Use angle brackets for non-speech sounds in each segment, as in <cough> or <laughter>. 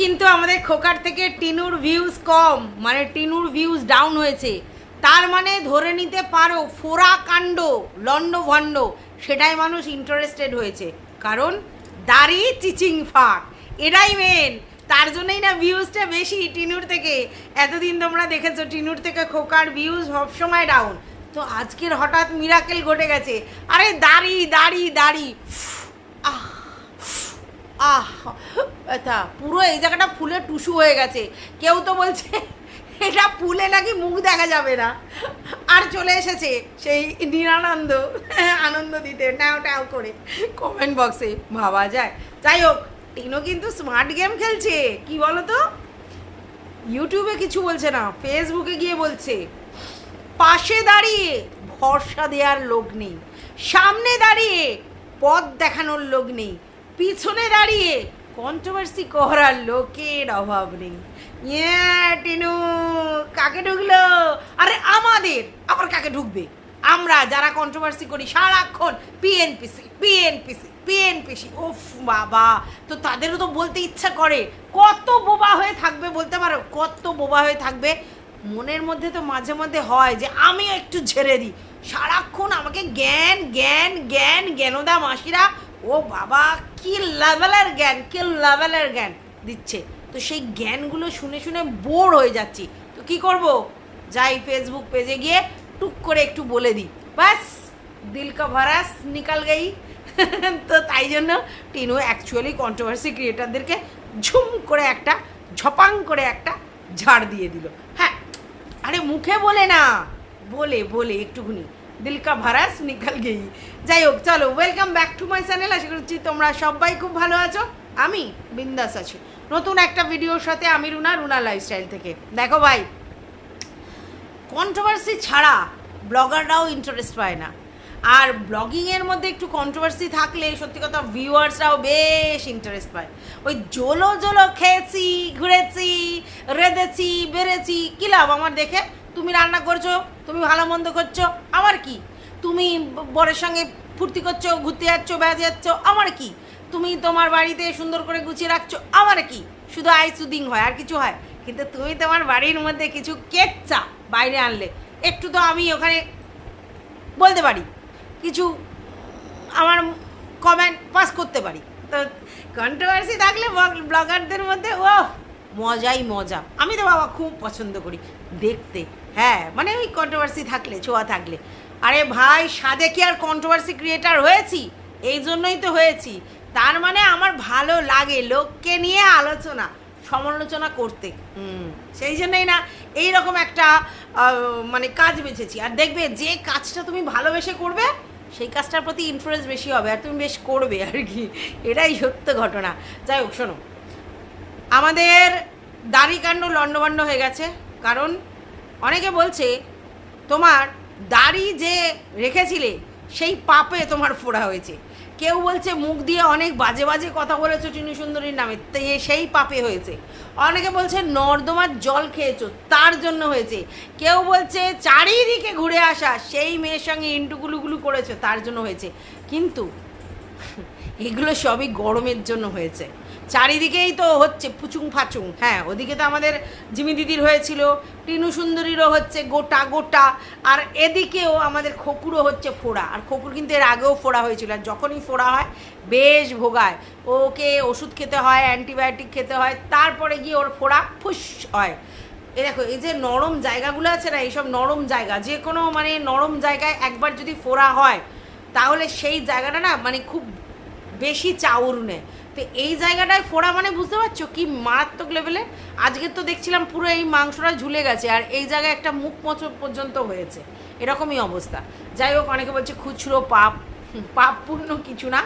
কিন্তু আমাদের খোকার থেকে টিনুর ভিউজ কম মানে টিনুর ভিউজ ডাউন হয়েছে। তার মানে ধরে নিতে পারো, ফোরা কাণ্ড, লন্ড ভণ্ড, সেটাই মানুষ ইন্টারেস্টেড হয়েছে। কারণ দাড়ি চিচিং ফাঁক এটাই মেন তার জন্যই না ভিউজটা বেশি টিনুর থেকে। এতদিন তোমরা দেখেছ, টিনুর থেকে খোকার ভিউজ সবসময় ডাউন তো আজকের হঠাৎ মিরাকেল ঘটে গেছে। আরে দাড়ি দাড়ি দাড়ি। আহ। আহ ব্যথা পুরো এই জায়গাটা ফুলে টুসু হয়ে গেছে। কেউ তো বলছে, এটা ফুলে নাকি মুখ দেখা যাবে না। আর চলে এসেছে সেই নিরানন্দ, আনন্দ দিতে ট্যাও ট্যাও করে। কমেন্ট বক্সে ভাবা যায়। যাই হোক, টিনো কিন্তু স্মার্ট গেম খেলছে। কি বলো তো ইউটিউবে কিছু বলছে না ফেসবুকে গিয়ে বলছে, পাশে দাঁড়িয়ে ভরসা দেওয়ার লোক নেই, সামনে দাঁড়িয়ে পথ দেখানোর লোক নেই পিছনে দাঁড়িয়ে কন্ট্রোভার্সি করার লোকের অভাব নেই। ইয়ে টিনু, কাকে ঢুকলো? আরে আমাদের, আবার কাকে ঢুকবে? আমরা যারা কন্ট্রোভার্সি করি সারাক্ষণ পিএনপিসি পিএনপিসি পিএনপিসি ওফ বাবা, তো তাদেরও তো বলতে ইচ্ছা করে। কত বোবা হয়ে থাকবে বলতে পারো? কত বোবা হয়ে থাকবে? মনের মধ্যে তো মাঝে মধ্যে হয় যে আমি একটু ঝেড়ে দিই। সারাক্ষণ আমাকে জ্ঞান জ্ঞান জ্ঞান, জ্ঞানদা মাসিরা ও বাবা, কি লেভেলের জ্ঞান, কি লেভেলের জ্ঞান দিচ্ছে। তো সেই জ্ঞানগুলো শুনে শুনে বোর হয়ে যাচ্ছি। তো কি করব? যাই ফেসবুক পেজে গিয়ে টুক করে একটু বলে দিই। বাস দিল কা ভারাস, নিকাল গেই। <laughs> তো তাই জন্য টিনু অ্যাকচুয়ালি কন্ট্রোভার্সি ক্রিয়েটারদেরকে ঝুম করে একটা, ঝপাং করে একটা ঝাড় দিয়ে দিল। হ্যাঁ আরে মুখে বলে না। বলে বলে, একটুখানি। দিল কা ভারাস নিকাল গেই। যাই হোক চলো welcome back to my channel আশা করছি তোমরা সবাই খুব ভালো আছো। আমি বিন্দাস আছি। নতুন একটা ভিডিওর সাথে আমি রুনা রুনা লাইফস্টাইল থেকে। দেখো ভাই কন্ট্রোভার্সি ছাড়া ব্লগাররাও ইন্টারেস্ট পায় না। আর ব্লগিংয়ের মধ্যে একটু কন্ট্রোভার্সি থাকলে সত্যি কথা ভিউয়ার্সরাও বেশ ইন্টারেস্ট পায়। ওই জোলো জোলো খেয়েছি, ঘুরেছি, রেঁধেছি, বেড়েছি, কী লাভ আমার দেখে? তুমি রান্না করছ, তুমি ভালো মন্দ করছ, আমার কি? তুমি বরের সঙ্গে ফুর্তি করছ, ঘুরতে যাচ্ছ, বেড়াতে যাচ্ছ, আমার কি? তুমি তোমার বাড়িতে সুন্দর করে গুছিয়ে রাখছো, আমার কি? শুধু আই সুদিং হয়, আর কিছু হয়? কিন্তু তুমি তোমার বাড়ির মধ্যে কিছু কেচ্চা বাইরে আনলে। একটু তো আমি ওখানে বলতে পারি, কিছু আমার কমেন্ট পাস করতে পারি। তো কন্ট্রোভার্সি থাকলে ব্লগারদের মধ্যে ও মজাই মজা। আমি তো বাবা খুব পছন্দ করি। দেখতে। হ্যাঁ মানে ওই কন্ট্রোভার্সি থাকলে, ছোঁয়া থাকলে। আরে ভাই সাদে কি আর কন্ট্রোভার্সি ক্রিয়েটার হয়েছি? এই জন্যই তো হয়েছি। তার মানে আমার ভালো লাগে লোককে নিয়ে আলোচনা, সমালোচনা করতে। হুম, সেই জন্যই না এই রকম একটা মানে কাজ বেছেছি। আর দেখবে যে কাজটা তুমি ভালোবেসে করবে, সেই কাজটার প্রতি ইন্টারেস্ট বেশি হবে। আর তুমি বেশ করবে আর কি। এটাই সত্য ঘটনা। যাই হোক, শোনো। আমাদের দাড়িকাণ্ড লণ্ডভণ্ড হয়ে গেছে, কারণ অনেকে বলছে, তোমার দাড়ি যে রেখেছিলে, সেই পাপে তোমার ফোড়া হয়েছে। কেউ বলছে, মুখ দিয়ে অনেক বাজে বাজে কথা বলেছ চিনু সুন্দরীর নামে সেই পাপে হয়েছে। অনেকে বলছে, নর্দমার জল খেয়েছো, তার জন্য হয়েছে। কেউ বলছে, চারিদিকে ঘুরে আসা, সেই মেয়ের সঙ্গে ইন্টুগুলুগুলু করেছ, তার জন্য হয়েছে। কিন্তু এগুলো সবই গরমের জন্য হয়েছে। চারিদিকেই তো হচ্ছে পুচুং ফাচুং। হ্যাঁ ওদিকে তো আমাদের জিমি দিদির হয়েছিল, টিনু সুন্দরীরও হচ্ছে গোটা গোটা, আর এদিকেও আমাদের খকুরও হচ্ছে ফোড়া। আর খকুর কিন্তু এর আগেও ফোড়া হয়েছিল, আর যখনই ফোড়া হয়, বেশ ভোগায়। ওকে ওষুধ খেতে হয়, অ্যান্টিবায়োটিক খেতে হয়, তারপরে গিয়ে ওর ফোড়া ফুস হয়। এ দেখো, এই যে নরম জায়গাগুলো আছে না, এইসব নরম জায়গা, যে কোনো মানে নরম জায়গায় একবার যদি ফোড়া হয়, তাহলে সেই জায়গাটা না মানে খুব বেশি চাউর নেয়। তো এই জায়গাটায় ফোড়া মানে বুঝতে পারছ কি মারাত্মক লেভেলে আজকে তো দেখছিলাম পুরো এই মাংসটা ঝুলে গেছে আর এই জায়গায় একটা মুখ মচ পর্যন্ত হয়েছে। এরকমই অবস্থা। যাই হোক, অনেকে বলছে খুচরো পাপ। পাপপূর্ণ কিছু না।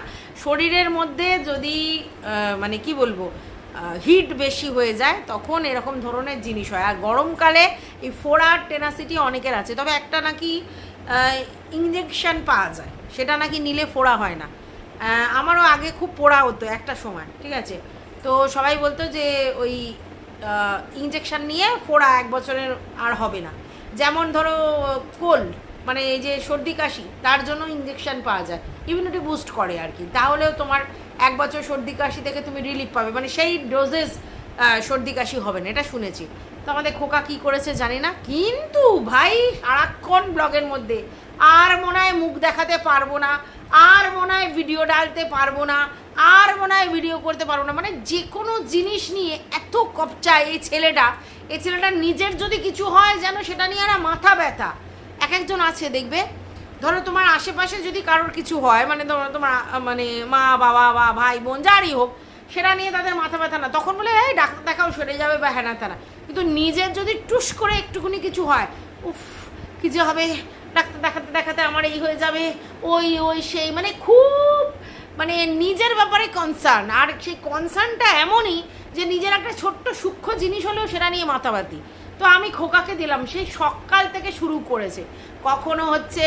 শরীরের মধ্যে যদি মানে কি বলব হিট বেশি হয়ে যায়, তখন এরকম ধরনের জিনিস হয়। আর গরমকালে এই ফোড়ার টেনাসিটি অনেকের আছে। তবে একটা নাকি ইঞ্জেকশন পাওয়া যায়। সেটা নাকি নিলে ফোড়া হয় না। আমারও আগে খুব পোড়া হতো একটা সময়, ঠিক আছে? তো সবাই বলতো যে ওই ইঞ্জেকশান নিয়ে ফোড়া এক বছরের আর হবে না। যেমন ধরো কোল্ড মানে এই যে সর্দি কাশি, তার জন্য ইঞ্জেকশন পাওয়া যায়। ইমিউনিটি বুস্ট করে আর কি। তাহলেও তোমার এক বছর সর্দি কাশি থেকে তুমি রিলিফ পাবে। মানে সেই ডোজেস সর্দি কাশি হবে না, এটা শুনেছি। তো আমাদের খোকা কী করেছে জানি না, কিন্তু ভাই সারাক্ষণ ব্লগের মধ্যে আর মনে হয় মুখ দেখাতে পারব না, আর মনে হয় ভিডিও ডালতে পারব না, আর মনে হয় ভিডিও করতে পারব না। মানে যে কোনো জিনিস নিয়ে এত কপচা এই ছেলেটা এই ছেলেটা নিজের যদি কিছু হয় যেন সেটা নিয়ে না মাথা ব্যথা। এক একজন আছে, দেখবে? ধরো তোমার আশেপাশে যদি কারোর কিছু হয় মানে ধরো তোমার মানে মা, বাবা বা ভাই বোন, যারই হোক, সেটা নিয়ে তাদের মাথা ব্যথা না। তখন বলে, এই ডাক্তার দেখাও, সেরে যাবে বা হ্যানা তারা কিন্তু নিজের যদি টুস করে একটুখানি কিছু হয়, উফ, কি যে হবে? ডাক্তার দেখাতে দেখাতে আমার এই হয়ে যাবে, ওই ওই, সেই মানে খুব মানে নিজের ব্যাপারে কনসার্ন আর সেই কনসার্নটা এমনই যে নিজের একটা ছোট্ট সূক্ষ্ম জিনিস হলেও সেটা নিয়ে মাতাবাতি তো আমি খোকাকে দিলাম সেই সকাল থেকে শুরু করেছে। কখনো হচ্ছে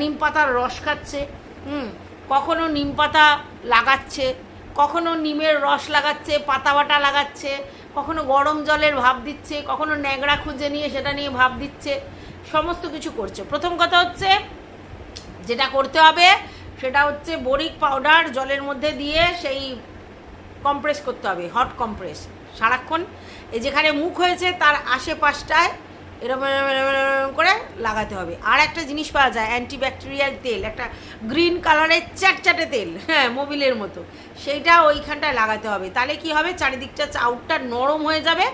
নিম পাতার রস খাচ্ছে, হুম, কখনো নিম পাতা লাগাচ্ছে, কখনো নিমের রস লাগাচ্ছে, পাতা বাটা লাগাচ্ছে, কখনো গরম জলের ভাব দিচ্ছে, কখনো ন্যাংরা খুঁজে নিয়ে সেটা নিয়ে ভাব দিচ্ছে। সমস্ত কিছু করছে। প্রথম কথা হচ্ছে, যেটা করতে হবে, সেটা হচ্ছে বরিক পাউডার জলের মধ্যে দিয়ে সেই কম্প্রেস করতে হবে হট কম্প্রেস সারাক্ষণ। এই যেখানে মুখ হয়েছে, তার আশেপাশটায় এরকম করে লাগাতে হবে। আর একটা জিনিস পাওয়া যায় অ্যান্টিব্যাকটেরিয়াল তেল, একটা গ্রিন কালারের চ্যাটচ্যাটে তেল হ্যাঁ মোবিলের মতো। সেইটা ওইখানটায় লাগাতে হবে। তাহলে কি হবে? চারিদিকটা চাউটটা নরম হয়ে যাবে,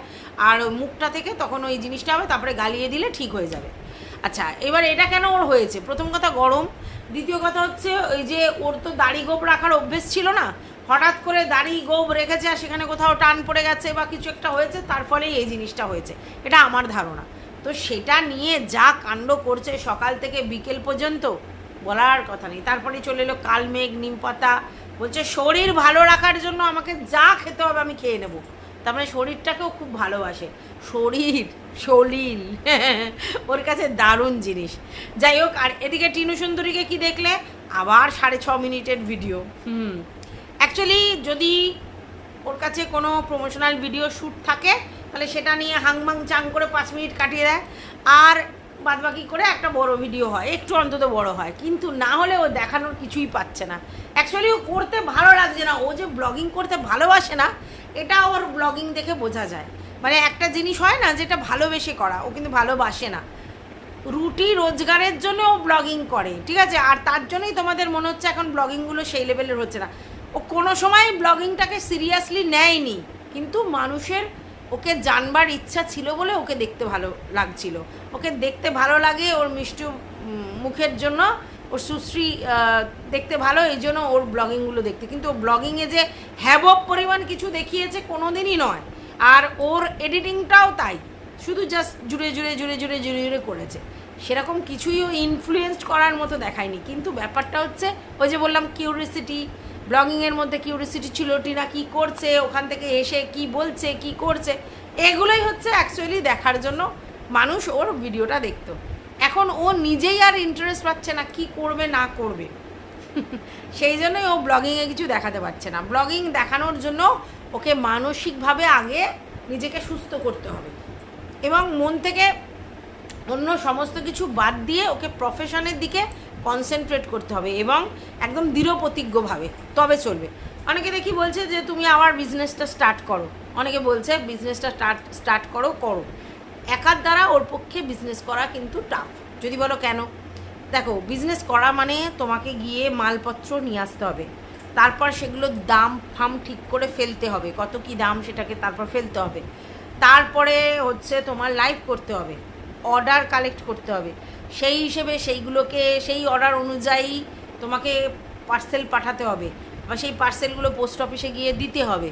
আর মুখটা থেকে তখন ওই জিনিসটা হবে, তারপরে গালিয়ে দিলে ঠিক হয়ে যাবে। আচ্ছা এবার এটা কেন ওর হয়েছে? প্রথম কথা গরম, দ্বিতীয় কথা হচ্ছে ওই যে ওর তো দাড়ি গোপ রাখার অভ্যেস ছিল না। হঠাৎ করে দাড়ি গোপ রেখেছে আর সেখানে কোথাও টান পড়ে গেছে বা কিছু একটা হয়েছে, তার ফলেই এই জিনিসটা হয়েছে। এটা আমার ধারণা। তো সেটা নিয়ে যা কাণ্ড করছে সকাল থেকে বিকেল পর্যন্ত, বলার কথা নেই। তারপরে চলে এলো কালমেঘ নিম পাতা বলছে, শরীর ভালো রাখার জন্য আমাকে যা খেতে হবে আমি খেয়ে নেব। তার মানে শরীরটাকেও খুব ভালোবাসে। শরীর শরীর <laughs> ওর কাছে দারুণ জিনিস। যাই হোক, আর এদিকে টিনু সুন্দরীকে কি দেখলে? আবার সাড়ে ছ মিনিটের ভিডিও হুম। অ্যাকচুয়ালি যদি ওর কাছে কোনো প্রমোশনাল ভিডিও শ্যুট থাকে, তাহলে সেটা নিয়ে হাংমাং চাং করে পাঁচ মিনিট কাটিয়ে দেয়। আর বাদবাকি করে একটা বড় ভিডিও হয়, একটু অন্তত বড় হয়। কিন্তু না হলে ও দেখানোর কিছুই পাচ্ছে না। অ্যাকচুয়ালি ও করতে ভালো লাগছে না। ও যে ব্লগিং করতে ভালোবাসে না এটা ওর ব্লগিং দেখে বোঝা যায়। মানে একটা জিনিস হয় না যেটা ভালোবেসে করা, ও কিন্তু ভালোবাসে না। রুটি রোজগারের জন্য ও ব্লগিং করে, ঠিক আছে? আর তার জন্যই তোমাদের মনে হচ্ছে এখন ব্লগিংগুলো সেই লেভেলের হচ্ছে না। ও কোনো সময় ব্লগিংটাকে সিরিয়াসলি নেয়নি, কিন্তু মানুষের ওকে জানবার ইচ্ছা ছিল বলে ওকে দেখতে ভালো লাগছিল। ওকে দেখতে ভালো লাগে ওর মিষ্টি মুখের জন্য ওর সুশ্রী দেখতে ভালো, এই জন্য ওর ব্লগিংগুলো দেখতে। কিন্তু ও ব্লগিংয়ে যে হ্যাবক পরিমাণ কিছু দেখিয়েছে কোনো দিনই নয়। আর ওর এডিটিংটাও তাই। শুধু জাস্ট জুড়ে জুড়ে জুড়ে জুড়ে জুড়ে জুড়ে করেছে। সেরকম কিছুই ও ইনফ্লুয়েসড করার মতো দেখায়নি। কিন্তু ব্যাপারটা হচ্ছে, ওই যে বললাম কিউরিসিটি ব্লগিংয়ের মধ্যে কিউরিসিটি ছিল, টিনা কী করছে, ওখান থেকে এসে কি বলছে, কি করছে, এগুলোই হচ্ছে অ্যাকচুয়ালি দেখার জন্য মানুষ ওর ভিডিওটা দেখতো। এখন ও নিজেই আর ইন্টারেস্ট পাচ্ছে না কি করবে, না করবে। <laughs> সেই জন্যই ও ব্লগিংয়ে কিছু দেখাতে পারছে না। ব্লগিং দেখানোর জন্য ওকে মানসিকভাবে আগে নিজেকে সুস্থ করতে হবে। এবং মন থেকে অন্য সমস্ত কিছু বাদ দিয়ে ওকে প্রফেশনের দিকে কনসেন্ট্রেট করতে হবে এবং একদম দৃঢ় প্রতিজ্ঞভাবে। তবে চলবে। অনেকে দেখি বলছে যে, তুমি আবার বিজনেসটা স্টার্ট করো। অনেকে বলছে বিজনেসটা স্টার্ট স্টার্ট করো করো। একার দ্বারা ওর পক্ষে বিজনেস করা কিন্তু টাফ যদি বলো কেন? দেখো বিজনেস করা মানে তোমাকে গিয়ে মালপত্র নিয়ে আসতে হবে। তারপর সেগুলোর দাম ফাম ঠিক করে ফেলতে হবে। কত কি দাম সেটাকে তারপর ফেলতে হবে। তারপরে হচ্ছে তোমার লাইভ করতে হবে। অর্ডার কালেক্ট করতে হবে। সেই হিসেবে সেইগুলোকে, সেই অর্ডার অনুযায়ী তোমাকে পার্সেল পাঠাতে হবে। বা সেই পার্সেলগুলো পোস্ট অফিসে গিয়ে দিতে হবে।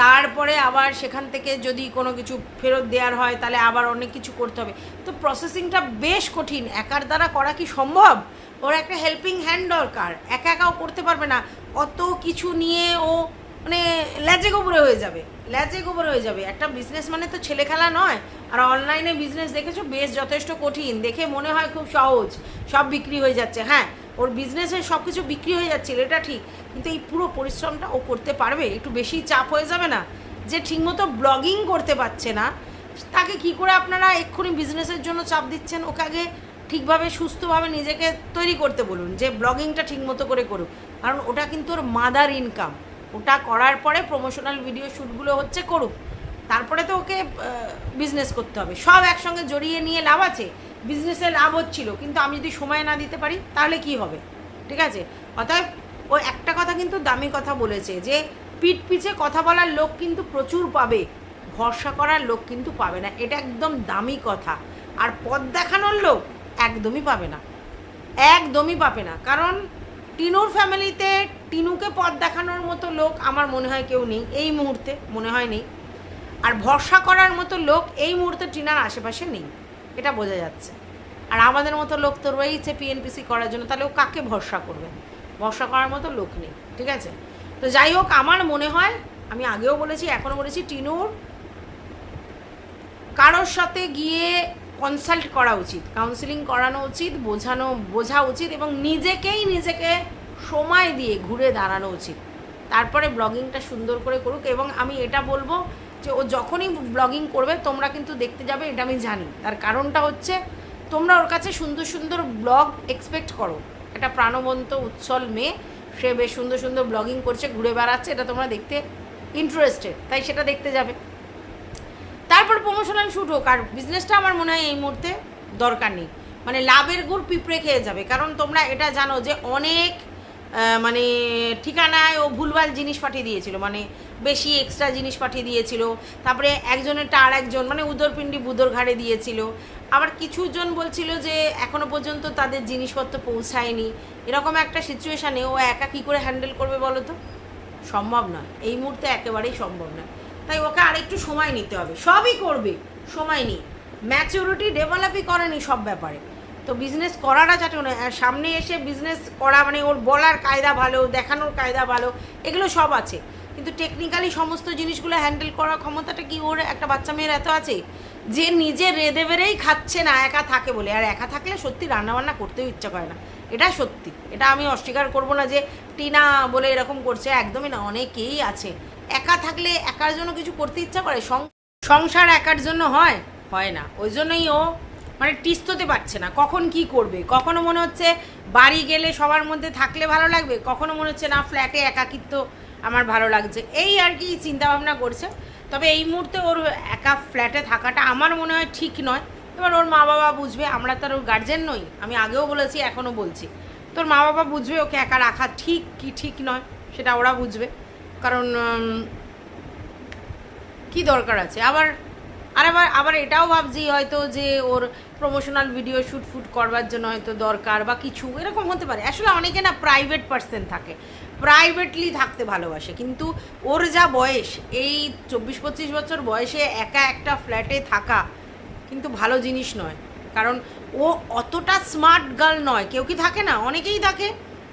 তারপরে আবার সেখান থেকে যদি কোনো কিছু ফেরত দেওয়ার হয়, তাহলে আবার অনেক কিছু করতে হবে। তো প্রসেসিংটা বেশ কঠিন। একার দ্বারা করা কি সম্ভব? ওর একটা হেল্পিং হ্যান্ড দরকার। একা একাও করতে পারবে না। অত কিছু নিয়ে ও মানে ল্যাজে গোবরে হয়ে যাবে। ল্যাজে গোবরে হয়ে যাবে। একটা বিজনেস মানে তো ছেলে খেলা নয়। আর অনলাইনে বিজনেস দেখেছ? বেশ যথেষ্ট কঠিন। দেখে মনে হয় খুব সহজ। সব বিক্রি হয়ে যাচ্ছে। হ্যাঁ ওর বিজনেসে সব কিছু বিক্রি হয়ে যাচ্ছিল এটা ঠিক, কিন্তু এই পুরো পরিশ্রমটা ও করতে পারবে? একটু বেশি চাপ হয়ে যাবে না? যে ঠিকমতো ব্লগিং করতে পারছে না, তাকে কি করে আপনারা এক্ষুনি বিজনেসের জন্য চাপ দিচ্ছেন? ওকে আগে ঠিকভাবে, সুস্থভাবে নিজেকে তৈরি করতে বলুন, যে ব্লগিংটা ঠিকমতো করে করুক। কারণ ওটা কিন্তু ওর মাদার ইনকাম ওটা করার পরে প্রমোশনাল ভিডিও শ্যুটগুলো হচ্ছে করুক। তারপরে তো ওকে বিজনেস করতে হবে। সব একসঙ্গে জড়িয়ে নিয়ে লাভ আছে। বিজনেসে লাভ হচ্ছিল, কিন্তু আমি যদি সময় না দিতে পারি, তাহলে কি হবে? ঠিক আছে? অতএব, ও একটা কথা কিন্তু দামি কথা বলেছে, যে পিঠ পিছে কথা বলার লোক কিন্তু প্রচুর পাবে, ভরসা করার লোক কিন্তু পাবে না, এটা একদম দামি কথা। আর পথ দেখানোর লোক একদমই পাবে না, একদমই পাবে না। কারণ, টিনুর ফ্যামিলিতে টিনুকে পথ দেখানোর মতো লোক আমার মনে হয় কেউ নেই, এই মুহূর্তে মনে হয় নেই। আর ভরসা করার মতো লোক এই মুহূর্তে টিনার আশেপাশে নেই। এটা বোঝা যাচ্ছে। আর আমাদের মতো লোক তো রয়েছে পিএনপিসি করার জন্য, তাহলে ও কাকে ভরসা করবে? ভরসা করার মতো লোক নেই, ঠিক আছে? তো যাই হোক, আমার মনে হয়, আমি আগেও বলেছি, এখনও বলেছি, টিনুর কারোর সাথে গিয়ে কনসাল্ট করা উচিত কাউন্সিলিং করানো উচিত, বোঝানো, বোঝা উচিত এবং নিজেকেই নিজেকে সময় দিয়ে ঘুরে দাঁড়ানো উচিত। তারপরে ব্লগিংটা সুন্দর করে করুক এবং আমি এটা বলব যে ও যখনই ব্লগিং করবে, তোমরা কিন্তু দেখতে যাবে, এটা আমি জানি। তার কারণটা হচ্ছে, তোমরা ওর কাছে সুন্দর সুন্দর ব্লগ এক্সপেক্ট করো। একটা প্রাণবন্ত, উচ্ছল মেয়ে, সে বেশ সুন্দর সুন্দর ব্লগিং করছে, ঘুরে বেড়াচ্ছে, এটা তোমরা দেখতে ইন্টারেস্টেড তাই সেটা দেখতে যাবে। তারপর প্রমোশনাল শ্যুট হোক, আর বিজনেসটা আমার মনে হয় এই মুহূর্তে দরকার নেই। মানে লাভের গুড় পিঁপড়ে খেয়ে যাবে, কারণ তোমরা এটা জানো যে অনেক মানে ঠিকানায় ও ভুলভাল জিনিস পাঠিয়ে দিয়েছিল মানে বেশি এক্সট্রা জিনিস পাঠিয়ে দিয়েছিল। তারপরে একজনেরটা আর একজন মানে উদরপিণ্ডি বুদর ঘাড়ে দিয়েছিল। আবার কিছুজন বলছিল যে এখনও পর্যন্ত তাদের জিনিসপত্র পৌঁছায়নি। এরকম একটা সিচুয়েশানে ও একা কী করে হ্যান্ডেল করবে বলো তো? সম্ভব নয়। এই মুহূর্তে একেবারেই সম্ভব নয়। তাই ওকে আরেকটু সময় নিতে হবে। সবই করবে, সময় নিয়ে। ম্যাচিউরিটি ডেভেলপই করেনি সব ব্যাপারে। তো বিজনেস করাটা যাতে সামনে এসে বিজনেস করা মানে ওর বলার কায়দা ভালো, দেখানোর কায়দা ভালো, এগুলো সব আছে। কিন্তু টেকনিক্যালি সমস্ত জিনিসগুলো হ্যান্ডেল করার ক্ষমতাটা কি ওর একটা বাচ্চা মেয়ের এত আছে? যে নিজে রেদে বেড়েই খাচ্ছে না, একা থাকে বলে। আর একা থাকলে সত্যি রান্নাবান্না করতেও ইচ্ছা করে না। এটা সত্যি। এটা আমি অস্বীকার করব না যে টিনা বলে এরকম করছে, একদমই না, অনেকেই আছে। একা থাকলে একার জন্য কিছু করতে ইচ্ছা করে? সংসার একার জন্য হয়? হয় না। ওই জন্যই ও মানে টিস্ততে পারছে না। কখন কি করবে? কখনো মনে হচ্ছে বাড়ি গেলে সবার মধ্যে থাকলে ভালো লাগবে? কখনো মনে হচ্ছে, না ফ্ল্যাটে একাকিত্ব আমার ভালো লাগছে। এই আর কি চিন্তা ভাবনা করছে। তবে এই মুহূর্তে ওর একা ফ্ল্যাটে থাকাটা আমার মনে হয় ঠিক নয়। এবার ওর মা বাবা বুঝবে, আমরা তো আর ওর গার্জেন নই। আমি আগেও বলেছি, এখনও বলছি। তোর মা বাবা বুঝবে ওকে একা রাখা ঠিক কি ঠিক নয়, সেটা ওরা বুঝবে। কারণ কি দরকার আছে? আবার আর আবার আবার এটাও ভাবছি হয়তো যে ওর প্রমোশনাল ভিডিও শ্যুট ফুট করবার জন্য হয়তো দরকার বা কিছু, এরকম হতে পারে। আসলে অনেকে না প্রাইভেট পার্সন থাকে প্রাইভেটলি থাকতে ভালোবাসে। কিন্তু ওর যা বয়স, এই চব্বিশ পঁচিশ বছর বয়সে একা একটা ফ্ল্যাটে থাকা কিন্তু ভালো জিনিস নয়। কারণ ও অতটা স্মার্ট গার্ল নয়, কেউ কি থাকে না? অনেকেই থাকে,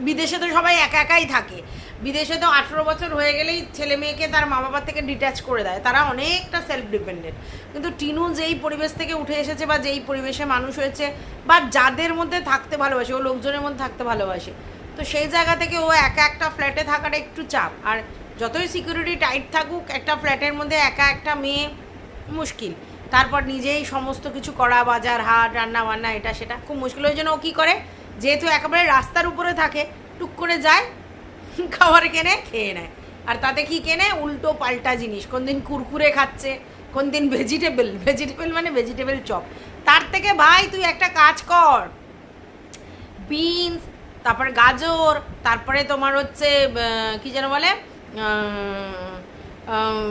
বিদেশে তো সবাই একা একাই থাকে। বিদেশে তো আঠেরো বছর হয়ে গেলেই ছেলে মেয়েকে তার মা বাবার থেকে ডিট্যাচ করে দেয়। তারা অনেকটা সেলফ ডিপেন্ডেন্ট কিন্তু টিনু যেই পরিবেশ থেকে উঠে এসেছে বা যেই পরিবেশে মানুষ হয়েছে বা যাদের মধ্যে থাকতে ভালোবাসে, ও লোকজনের মধ্যে থাকতে ভালোবাসে, তো সেই জায়গা থেকে ও একা একটা ফ্ল্যাটে থাকাটা একটু চাপ। আর যতই সিকিউরিটি টাইট থাকুক, একটা ফ্ল্যাটের মধ্যে একা একটা মেয়ে মুশকিল। তারপর নিজেই সমস্ত কিছু করা, বাজার, হাট রান্না বান্না এটা, সেটা খুব মুশকিল। ওই জন্য ও কী করে? যেহেতু একেবারে রাস্তার উপরে থাকে, টুক করে যায় খাবার কেনে, খেয়ে নেয়। আর তাতে কি কেনে? উল্টো পাল্টা জিনিস। কোন দিন কুরকুরে খাচ্ছে কোন দিন ভেজিটেবল ভেজিটেবল মানে ভেজিটেবল চপ তার থেকে ভাই, তুই একটা কাজ কর। বিনস তারপরে গাজর, তারপরে তোমার হচ্ছে কি যেন বলে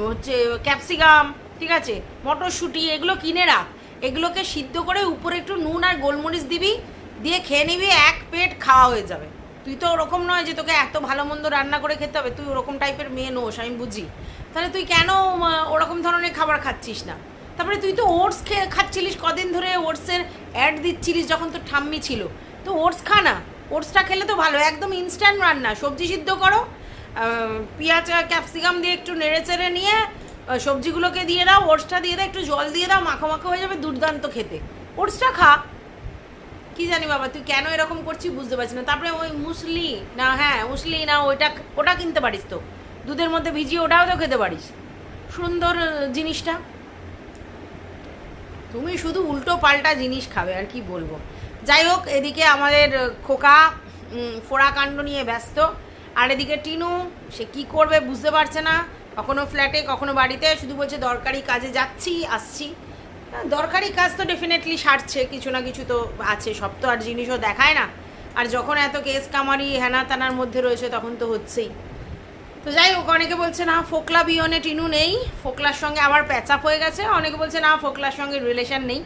হচ্ছে ক্যাপসিকাম ঠিক আছে? মটরশুঁটি, এগুলো কিনে রাখ। এগুলোকে সিদ্ধ করে উপরে একটু নুন আর গোলমরিচ দিবি, দিয়ে খেয়ে নিবি, এক পেট খাওয়া হয়ে যাবে। তুই তো ওরকম নয় যে তোকে এত ভালো মন্দ রান্না করে খেতে হবে, তুই ওরকম টাইপের মেয়ে নোস, আমি বুঝি। তাহলে তুই কেন ওরকম ধরনের খাবার খাচ্ছিস না? তারপরে তুই তো ওটস খেয়ে খাচ্ছিলিস, কদিন ধরে ওটসের অ্যাড দিচ্ছিলিস যখন তোর ঠাম্মি ছিল। তো ওটস খা না, ওটসটা খেলে তো ভালো, একদম ইনস্ট্যান্ট রান্না, সবজি সিদ্ধ করো পেঁয়াজ ক্যাপসিকাম দিয়ে একটু নেড়ে চেড়ে নিয়ে সবজিগুলোকে দিয়ে দাও, ওটসটা দিয়ে দাও, একটু জল দিয়ে দাও মাখো মাখো হয়ে যাবে, দুর্দান্ত খেতে। ওটসটা খা। কি জানি বাবা তুই কেন এরকম করছিস বুঝতে পারছি না। তারপরে ওই মুসলি না হ্যাঁ মুসলি না ওইটা ওটা কিনতে পারিস তো। দুধের মধ্যে ভিজিয়ে ওটাও তো খেতে পারিস। সুন্দর জিনিসটা। তুমি শুধু উল্টো পাল্টা জিনিস খাবে আর কি বলব। যাই হোক এদিকে আমাদের খোকা উম, ফোড়া কাণ্ড নিয়ে ব্যস্ত। আর এদিকে টিনু সে কি করবে বুঝতে পারছে না। কখনো ফ্ল্যাটে কখনো বাড়িতে শুধু বলছে দরকারি কাজে যাচ্ছি আসছি। দরকারি কাজ তো ডেফিনেটলি সারছে, কিছু না কিছু তো আছে, সব তো আর জিনিসও দেখায় না। আর যখন এত কেস কামারি হেনা তানার মধ্যে রয়েছে, তখন তো হচ্ছেই। তো যাই হোক, অনেকে বলছে, না, ফোকলা বিয়নে টিনু নেই, ফোকলার সঙ্গে আবার প্যাচাপ হয়ে গেছে। অনেকে বলছে, না, ফোকলার সঙ্গে রিলেশন নেই।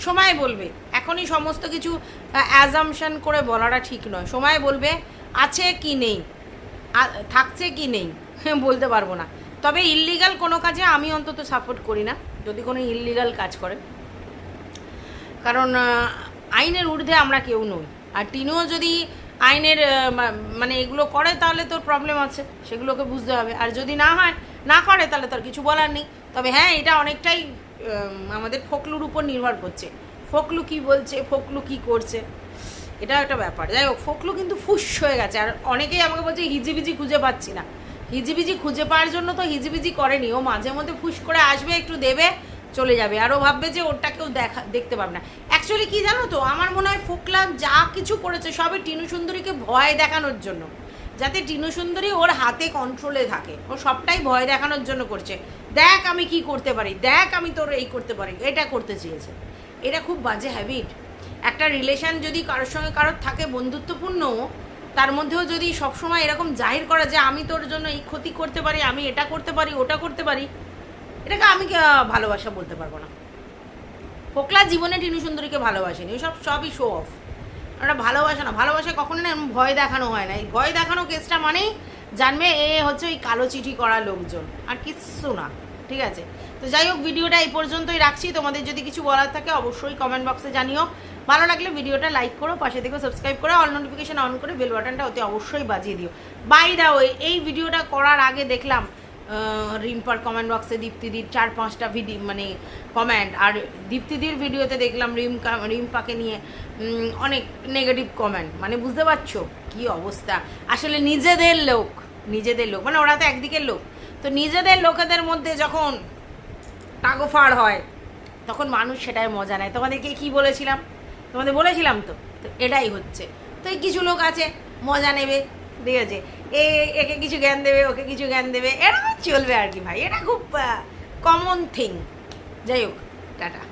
সময় বলবে। এখনই সমস্ত কিছু অ্যাজামশন করে বলাটা ঠিক নয়। সময় বলবে, আছে কি নেই? থাকছে কি নেই? <laughs> বলতে পারব না। তবে ইল্লিগাল কোনো কাজে আমি অন্তত সাপোর্ট করি না। যদি কোনো ইল্লিগাল কাজ করে। কারণ আইনের ঊর্ধ্বে আমরা কেউ নই। আর টিনুও যদি আইনের মানে এগুলো করে তাহলে তোর প্রবলেম আছে, সেগুলোকে বুঝতে হবে। আর যদি না হয়, না করে তাহলে তোর কিছু বলার নেই। তবে হ্যাঁ এটা অনেকটাই আমাদের ফোকলুর উপর নির্ভর করছে। ফোকলু কি বলছে, ফোকলু কি করছে এটা একটা ব্যাপার। যাই হোক, ফোকলু কিন্তু ফুস হয়ে গেছে। আর অনেকেই আমাকে বলছে, হিজিবিজি খুঁজে পাচ্ছি না। হিজিবিজি খুঁজে পাওয়ার জন্য তো হিজিবিজি করেনি। ও মাঝে মধ্যে ফুস করে আসবে, একটু দেবে, চলে যাবে। আর ও ভাববে যে ওরটা কেউ দেখা দেখতে পাবে না। অ্যাকচুয়ালি কি জানো তো, আমার মনে হয় ফোকলা যা কিছু করেছে সবই টিনু সুন্দরীকে ভয় দেখানোর জন্য। যাতে টিনু সুন্দরী ওর হাতে কন্ট্রোলে থাকে। ও সবটাই ভয় দেখানোর জন্য করছে। দেখ আমি কি করতে পারি, দেখ আমি তোর এই করতে পারি, এটা করতে চেয়েছে। এটা খুব বাজে হ্যাবিট একটা রিলেশন যদি কারোর সঙ্গে কারোর থাকে বন্ধুত্বপূর্ণ তার মধ্যেও যদি সবসময় এরকম জাহির করা যে আমি তোর জন্য এই ক্ষতি করতে পারি, আমি এটা করতে পারি, ওটা করতে পারি, এটাকে আমি ভালোবাসা বলতে পারব না। ফোকলা জীবনে টিনু সুন্দরীকে ভালোবাসেনি সব, সবই শো অফ ওটা ভালোবাসা না ভালোবাসা কখনো না ভয় দেখানো হয় না। এই ভয় দেখানো কেসটা মানেই জানবে এ হচ্ছে ওই কালো চিঠি করা লোকজন, আর কিচ্ছু না, ঠিক আছে? তো যাই হোক, ভিডিওটা এই পর্যন্তই রাখছি। তোমাদের যদি কিছু বলার থাকে অবশ্যই কমেন্ট বক্সে জানিও। ভালো লাগলে ভিডিওটা লাইক করো, পাশে থেকে সাবস্ক্রাইব করে অল নোটিফিকেশন অন করে বেল বাটনটা অতি অবশ্যই বাজিয়ে দিও। বাই দা ওয়ে এই ভিডিওটা করার আগে দেখলাম রিম্পার কমেন্ট বক্সে দীপ্তিদির চার পাঁচটা ভিডিও মানে কমেন্ট আর দীপ্তিদির ভিডিওতে দেখলাম রিমকা, রিম্পাকে নিয়ে অনেক নেগেটিভ কমেন্ট মানে বুঝতে পারছ? কি অবস্থা? আসলে নিজেদের লোক নিজেদের লোক মানে ওরা তো একদিকের লোক। তো নিজেদের লোকেদের মধ্যে যখন টাগোফাড় হয়, তখন মানুষ সেটাই মজা নেয়। তোমাদেরকে কি বলেছিলাম? তোমাদের বলেছিলাম তো তো এটাই হচ্ছে। তো এই কিছু লোক আছে, মজা নেবে, ঠিক আছে? এ, একে কিছু জ্ঞান দেবে, ওকে কিছু জ্ঞান দেবে এরকম চলবে আর কি ভাই এটা খুব কমন থিং যাই হোক, টাটা।